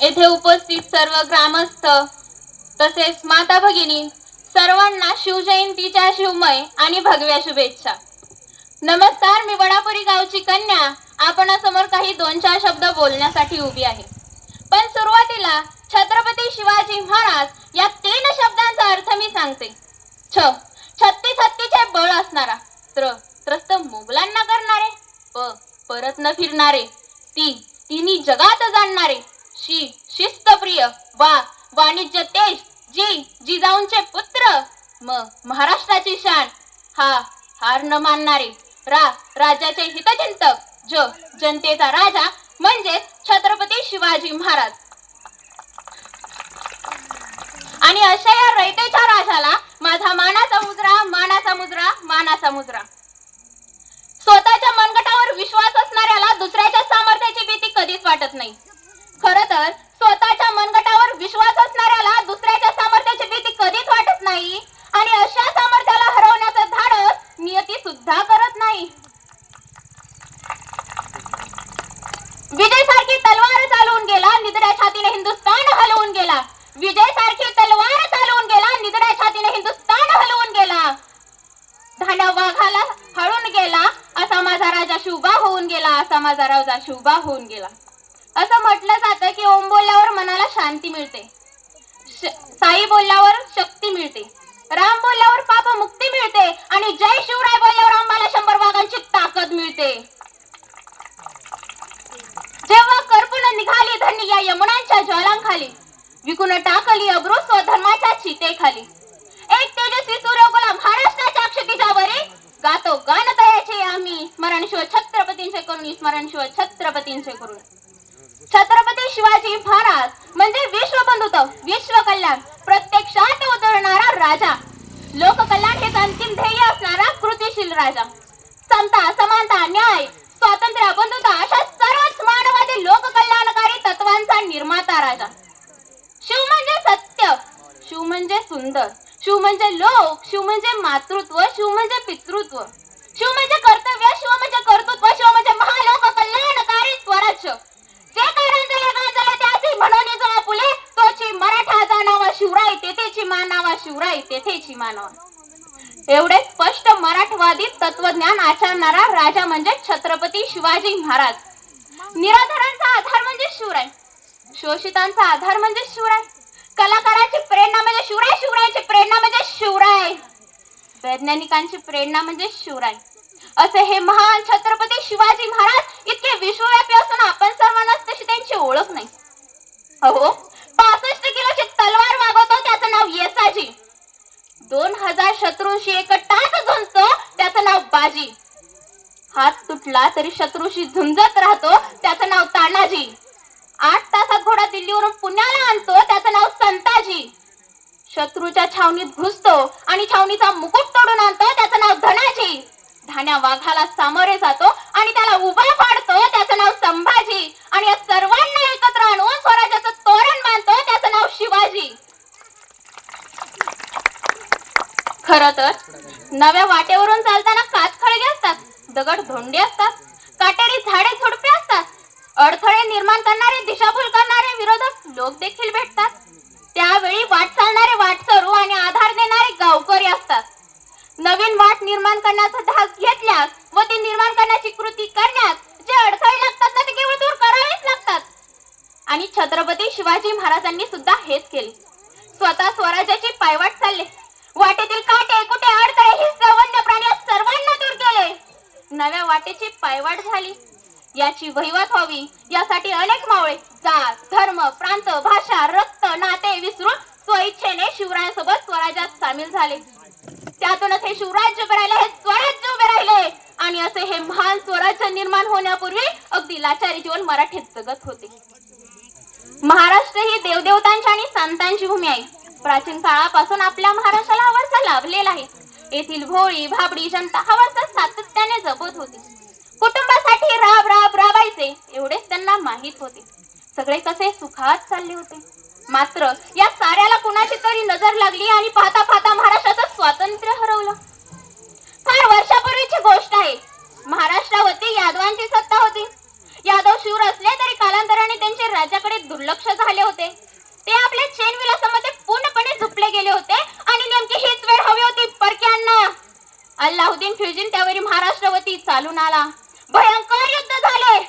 येथे उपस्थित सर्व ग्रामस्थ तसेच माता भगिनी सर्वांना शिवजयंतीच्या शिवमय आणि भगव्या शुभेच्छा. नमस्कार मी वडापुरी गावची कन्या. आपणासमोर काही दोन चार शब्द बोलण्यासाठी उभी आहे. पण सुरुवातीला छत्रपती शिवाजी महाराज या तीन शब्दांचा अर्थ मी सांगते. छ. छत्ती छत्तीचे बळ असणारा. त्र. त्रस्त मोगलांना करणारे. प. परत न फिरणारे. ती. तिन्ही जगात जाणणारे. शी शिस्तप्रिय वा वाणिज्य तेज जी जिजाऊंचे पुत्र. म महाराष्ट्राची शान. हा हार न मानणारे. रा राजाचे हितचिंतक. ज जनतेचा राजा म्हणजेच छत्रपती शिवाजी महाराज. आणि अशा या रयतेच्या राजाला माझा मानाचा मुजरा मानाचा मुजरा मानाचा मुजरा. स्वतःच्या मनगटावर विश्वास असणाऱ्याला दुसऱ्याच्या सामर्थ्याची भीती कधीच वाटत नाही. खर तर स्वतःच्या मनगटावर विश्वास असणाऱ्याला दुसऱ्याच्या सामर्थ्याची भीती कधीच वाटत नाही. आणि अशा सामर्थ्याला हरवण्याचं धाडस नियती सुद्धा करत नाही. विजय सारखी तलवार चालवून गेला निदड्या छातीने हिंदुस्थान हलवून गेला. विजय सारखी तलवार चालवून गेला निदड्या छातीने हिंदुस्थान हलवून गेला. धान्या वाघाला हळून गेला असा माझा राजा शुभा होऊन गेला असा माझा राजा शुभा होऊन गेला. असं म्हटलं जातं की ओम बोलल्यावर मनाला शांती मिळते. साई बोलल्यावर शक्ती मिळते. राम बोलल्यावर पाप मुक्ती मिळते आणि जय शिवराय बोलल्यावर आम्हाला शंभर वाघांची ताकद मिळते. जेव्हा कर्पून निघाली धन्य या यमुनांच्या ज्वालांखाली विकून टाकली अब्रू स्वधर्माच्या चितेखाली. एक तेजस्वी सूर्यकुला महाराष्ट्राच्या क्षितिजा वरी गातो गान तयाचे आम्ही. स्मरण शिव छत्रपतींचे करून स्मरण शिव छत्रपतींचे करून छत्रपती शिवाजी महाराज म्हणजे विश्वबंधुत्व विश्व कल्याण प्रत्यक्षात उतरणारा राजा. लोककल्याण हेच अंतिम ध्येय असणारा कृतीशील राजा. समता समानता न्याय स्वातंत्र्य बंधुता अशा सर्वच मानवादी लोककल्याणकारी तत्वांचा निर्माता राजा. शिव म्हणजे सत्य शिव म्हणजे सुंदर शिव म्हणजे लोक शिव म्हणजे मातृत्व शिव म्हणजे पितृत्व. शिव म्हणजे कर्तव्य शिव म्हणजे कर्तृत्व शिव म्हणजे महालोक कल्याणकारी स्वराज्य. जे काही रंजले गांजले त्याची म्हणून जो आपुले तोची मराठाचा नावा शिवराय तेथेची मानावा शिवराय तेथेची मानावा. एवढे स्पष्ट मराठवादी तत्वज्ञान आचरणारा राजा म्हणजे छत्रपती शिवाजी महाराज. निराधारांचा आधार म्हणजे शिवराय. शोषितांचा आधार म्हणजे शिवराय. कलाकाराची प्रेरणा म्हणजे शिवराय शिवरायची प्रेरणा म्हणजे शिवराय. वैज्ञानिकांची प्रेरणा म्हणजे शिवराय. असे हे महान छत्रपती शिवाजी महाराज इतके विश्वव्यापी असून आपण सर्वांनाच तशी त्यांची ओळख नाही. अहो पासष्ट किलोची तलवार मागवतो त्याचं नाव येसाजी. दोन हजार शत्रूंशी एक टाच झुंजतो त्याचं नाव बाजी. हात तुटला तरी शत्रूशी झुंजत राहतो त्याचं नाव तानाजी. आठ तासात घोडा दिल्लीवरून पुण्याला आणतो त्याचं नाव संताजी. शत्रूच्या छावणीत घुसतो आणि छावणीचा मुकुट तोडून आणतो त्याचं नाव धनाजी. धान्या वाघाला सामोरे जातो आणि त्याला उभा पाडतो त्याचं नाव संभाजी आणि या सर्वांना एकत्र आणून स्वराज्याचं तोरण बांधतो त्याचं नाव खर तर नव्या वाटेवरून चालताना कातखळगे असतात दगड धोंडे असतात काटेरी झाडे झुडपे असतात अडथळे निर्माण करणारे दिशाभूल करणारे विरोधक लोक देखील भेटतात. त्यावेळी वाट चालणारे वाटसरू आणि आधार देणारे गावकरी असतात. नवीन वाट निर्माण करण्याचा धास घेतल्यास व ती निर्माण करण्याची कृती करण्यास जे अडथळे लागतात ना ते केवळ दूर करावेच लागतात आणि छत्रपती शिवाजी महाराजांनी सुद्धा हेच केले. स्वतः स्वराज्याची पायवाट चालले. वाटेतील काटे कुठे अडथळे हे वन्य प्राणी सर्वांना दूर केले. नव्या वाटेची पायवाट झाली. याची वहिवाट व्हावी यासाठी अनेक मावळे जात धर्म प्रांत भाषा रक्त नाते विसरून स्वइच्छेने शिवरायांसोबत स्वराज्यात सामील झाले. त्यातूनच हे शिवराज्य उभे राहिले हे स्वराज्य उभे राहिले. आणि असे हे महान स्वराज्य निर्माण होण्यापूर्वी अगदी लाचारी जीवन मराठीत जगत होते. महाराष्ट्र ही देवदेवतांची आणि संतांची भूमी आहे. प्राचीन काळापासून आपल्या महाराष्ट्राला वारसा लाभलेला आहे. येथील भोळी भाबडी जनता हा वारसा सातत्याने जपत होती. कुटुंबासाठी राब राब राबायचे एवढेच त्यांना माहीत होते. सगळे कसे सुखात चालले होते. मात्र या साऱ्याला कुणाची तरी नजर लागली आणि पाहता पाहता महाराष्ट्राचं स्वातंत्र्य हरवलं. फार वर्षापूर्वीची गोष्ट आहे. महाराष्ट्रावरती यादवांची सत्ता होती. यादव शूर असले तरी कालांतराने त्यांचे राज्याकडे दुर्लक्ष झाले होते. ते आपल्या चेन विलासामध्ये पूर्णपणे झुपले गेले होते आणि नेमकी हीच वेळ हवी होती परक्यांना. अल्लाउद्दीन खिलजीन त्यावेळी महाराष्ट्रवती चालून आला. भयंकर युद्ध झाले.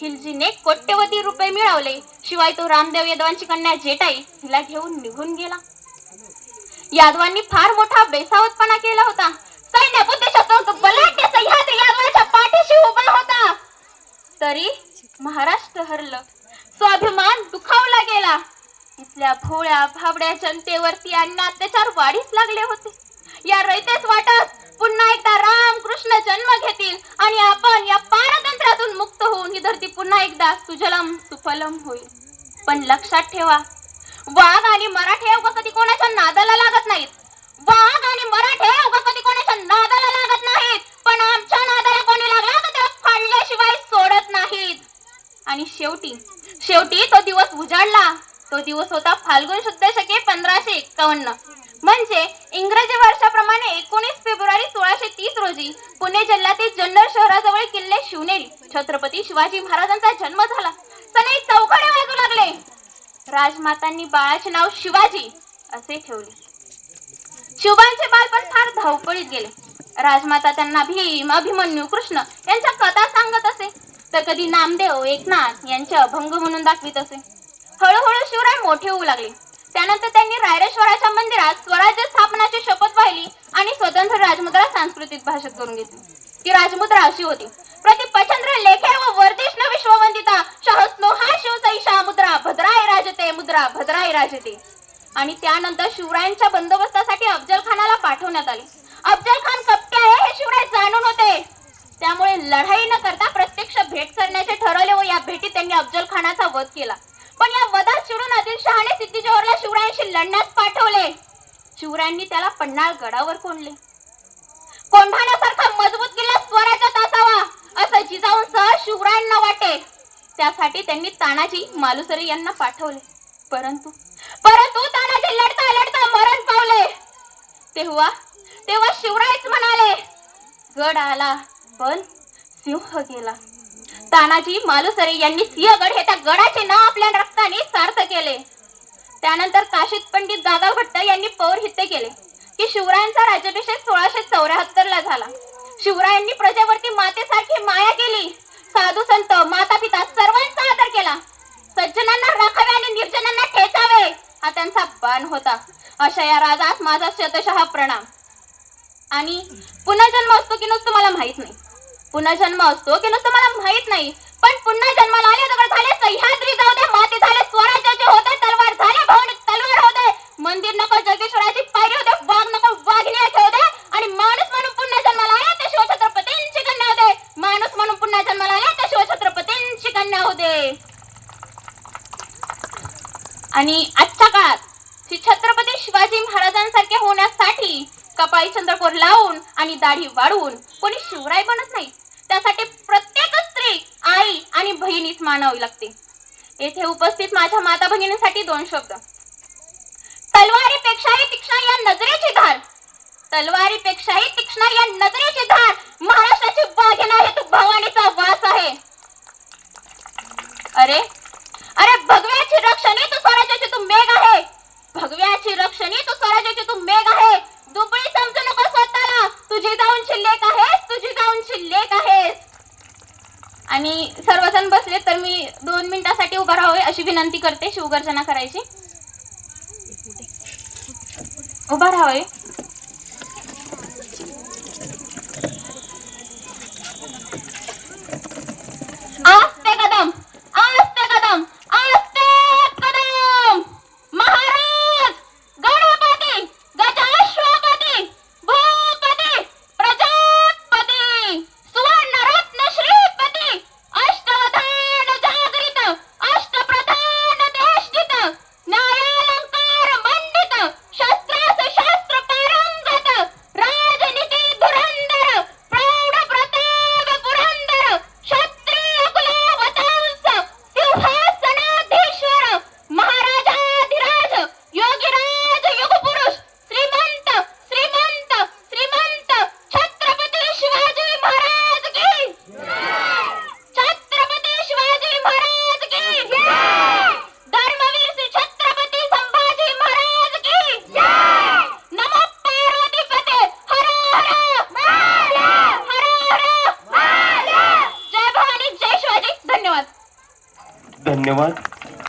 खिलजीने कोट्यवधी रुपये मिळवले. शिवाय तो रामदेव यादवांची कन्या जेटाई हिला घेऊन निघून गेला. यादवांनी फार मोठा बेसावतपणा केला होता. सैन्य बुद्धिशत्रू बलाढ्य सह्याद्री यादवांच्या पाठीशी उभा होता. तरी महाराष्ट्र हरलं. स्वाभिमान दुखावला गेला. इथल्या भोळ्या भाबड्या जनतेवरती अन्य अत्याचार वाढीस लागले होते. या रयतेस वाटत पुन्हा एकदा राम कृष्ण जन्म घेतील आणि आपण या पारतंत्रातून मुक्त होऊन ही धरती पुन्हा एकदा सुजलम सुफलम होईल. पण लक्षात ठेवा वाघ आणि मराठे अवघा कधी कोणाच्या नादाला लागत नाहीत. वाघ आणि मराठे अवघा कधी कोणाच्या नादाला लागत नाहीत. पण आमच्या नादाला कोणी लागला तर फाडल्याशिवाय सोडत नाहीत. आणि शेवटी शेवटी तो दिवस उजाडला. तो दिवस होता फाल्गुन शुद्ध शके पंधराशे एक्कावन्न. म्हणजे इंग्रजी वर्षाप्रमाणे एकोणीस फेब्रुवारी सोळाशे तीस रोजी पुणे जिल्ह्यातील जुन्नर शहराजवळ किल्ले शिवनेरी छत्रपती शिवाजी महाराजांचा जन्म झाला. सनई चौकडे वाजू लागले. राजमातांनी बाळाचे नाव शिवाजी असे ठेवले. शिवबांचे बालपण फार धावपळीत गेले. राजमाता त्यांना भीम अभिमन्यू कृष्ण यांच्या कथा सांगत असे. तर कधी नामदेव एकनाथ यांचे अभंग म्हणून दाखवित असे. हळूहळू शिवराय मोठे होऊ लागले. त्यानंतर त्यांनी रायरेश्वराच्या मंदिरात स्वराज्य स्थापनाची शपथ वाहिली आणि स्वतंत्र राजमुद्रा सांस्कृतिक भाषेत करून घेतली. ती राजमुद्रा अशी होती. प्रतिपचंद्र लेखे व वर्धिष्ण विश्ववंदिता शहस्नो हा शिवसैषा मुद्रा भद्राय राजते मुद्रा भद्राय राजते. आणि त्यानंतर शिवरायांच्या बंदोबस्तासाठी अफजल खानाला पाठवण्यात आले. अफजल खान कपटे शिवराय जाणून होते. त्यामुळे लढाई न करता प्रत्यक्ष भेट करण्याचे ठरवले व या भेटीत त्यांनी अफजल खानाचा वध केला. पण या वधात चिडून आदिलशहाने सिद्धी जोहरला शिवरायांशी लढण्यास पाठवले. शिवरायांनी त्याला पन्हाळ गडावर कोंडले कोंढाण्यासारखा मजबूत किल्ला स्वराज्यात असावा असं जिजाऊंसह शिवरायांना वाटे. त्यासाठी त्यांनी तानाजी मालुसरे यांना पाठवले. परंतु परंतु तानाजी लढता लढता मरण पावले. तेव्हा तेव्हा शिवरायच म्हणाले गड आला पण सिंह गेला. तानाजी मालुसरे यांनी सिंहगड हे त्या गडाचे नाव आपल्या रक्ताने सार्थ केले. त्यानंतर काशीत पंडित गागा भट्ट यांनी पौरहित्य केले की शिवरायांचा राज्याभिषेक सोळाशे चौऱ्याहत्तर ला झाला. शिवरायांनी प्रजेवरती मातेसारखी माया केली. साधू संत माता पिता सर्वांचा आदर केला. सज्जनांना राखावे आणि निर्जनांना ठेचावे हा त्यांचा बाण होता. अशा या राजास माझा शतशः प्रणाम. आणि जन्म असतो की नसतो मला माहीत नाही. पुन्हा जन्म असतो की नसतो मला माहीत नाही. पण पुन्हा जन्माला आले दगड झाले सह्याद्री जाऊ दे माती झाले स्वराज्याचे होते तलवार झाले भवन तलवार होते मंदिर नको जगेश्वराची पायरी होते वाघ नको वाघिणी होऊ दे आणि माणूस म्हणून पुन्हा जन्माला आले ते शिवछत्रपतींची कन्या होते माणूस म्हणून पुन्हा जन्माला आले ते शिवछत्रपतींची कन्या होते आणि आजच्या काळात श्री छत्रपती शिवाजी महाराजांसारखे होण्यासाठी कपाळी चंद्रकोर लावून आणि दाढी वाढवून कोणी शिवराय बनत नाही. त्यासाठी प्रत्येक स्त्री आई आणि बहिणीच मानावी लागते. येथे उपस्थित माझ्या माता भगिनींसाठी दोन शब्द. तलवारीपेक्षाही तीक्ष्ण या नजरेची धार. तलवारीपेक्षाही तीक्ष्ण या नजरेची धार महाराष्ट्राची दोन उभा राहावे अशी विनंती करते शिवगर्जना करायची. उभा राहावे. ধন্যবাদ